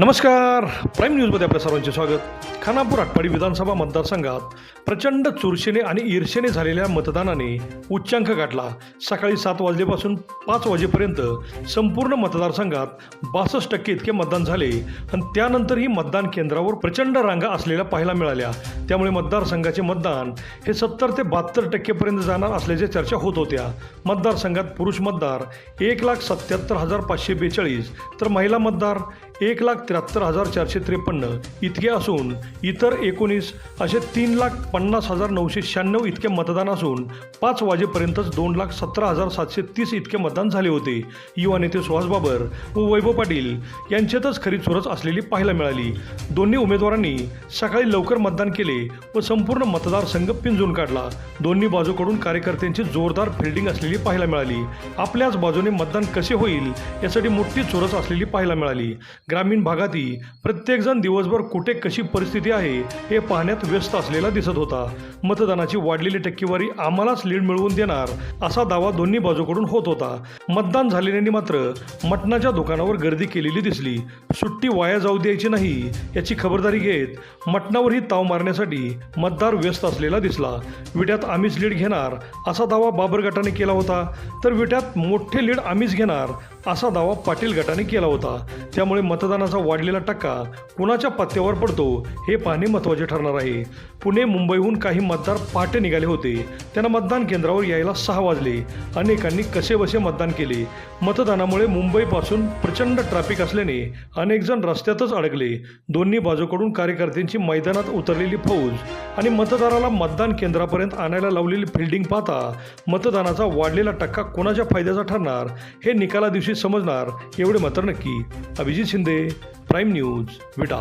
नमस्कार. प्राईम न्यूजमध्ये आपल्या सर्वांचे स्वागत. खानापूर आटपाडी विधानसभा मतदारसंघात प्रचंड चुरशीने आणि ईर्षेने झालेल्या मतदानाने उच्चांक गाठला. सकाळी सात वाजेपासून पाच वाजेपर्यंत संपूर्ण मतदारसंघात बासष्ट टक्के इतके मतदान झाले आणि त्यानंतरही मतदान केंद्रावर प्रचंड रांगा असलेल्या पाहायला मिळाल्या. त्यामुळे मतदारसंघाचे मतदान हे सत्तर ते बहात्तर टक्केपर्यंत जाणार असल्याचे चर्चा होत होत्या. मतदारसंघात पुरुष मतदार एक लाख सत्याहत्तर हजार पाचशे बेचाळीस तर महिला मतदार एक लाख त्र्याहत्तर हजार चारशे त्रेपन्न. इतके असून इतर एकोणीस असे तीन लाख पन्नास हजार नऊशे शहाण्णव इतके मतदान असून पाच वाजेपर्यंतच दोन लाख सतरा हजार सातशे तीस इतके मतदान झाले होते. युवा नेते सुहास बाबर व वैभव पाटील यांच्यातच खरी चुरस असलेली पाहायला मिळाली. दोन्ही उमेदवारांनी सकाळी लवकर मतदान केले व संपूर्ण मतदारसंघ पिंजून काढला. दोन्ही बाजूकडून कार्यकर्त्यांची जोरदार फिल्डिंग असलेली पाहायला मिळाली. आपल्याच बाजूने मतदान कसे होईल यासाठी मोठी चुरस असलेली पाहायला मिळाली. ग्रामीण भागातही प्रत्येकजण दिवसभर कुठे कशी परिस्थिती आहे हे पाहण्यात व्यस्त असलेला दिसत होता. मतदानाची वाढलेली टक्केवारी आम्हालाच लीड मिळवून देणार असा दावा दोन्ही बाजूकडून होत होता. मतदान झालेल्यांनी मात्र मटणाच्या दुकानावर गर्दी केलेली दिसली. सुट्टी वाया जाऊ द्यायची नाही याची खबरदारी घेत मटणावरही ताव मारण्यासाठी मतदार व्यस्त असलेला दिसला. विट्यात आम्हीच लीड घेणार असा दावा बाबर गटाने केला होता. तर विट्यात मोठे लीड आम्हीच घेणार असा दावा पाटील गटाने केला होता. त्यामुळे मत मतदानाचा वाढलेला टक्का कुणाच्या पत्त्यावर पडतो हे पाहणे महत्त्वाचे ठरणार आहे. पुणे मुंबईहून काही मतदार पहाटे निघाले होते. त्यांना मतदान केंद्रावर यायला सहा वाजले. अनेकांनी कसेबसे मतदान केले? मतदानामुळे मुंबईपासून प्रचंड ट्रॅफिक असल्याने अनेकजण रस्त्यातच अडकले. दोन्ही बाजूकडून कार्यकर्त्यांची मैदानात उतरलेली फौज आणि मतदाराला मतदान केंद्रापर्यंत आणायला लावलेली फिल्डिंग पाहता मतदानाचा वाढलेला टक्का कोणाच्या फायद्याचा ठरणार हे निकाला दिवशी समजणार. एवढे मात्र नक्की. Abhijit Shinde prime news Vita.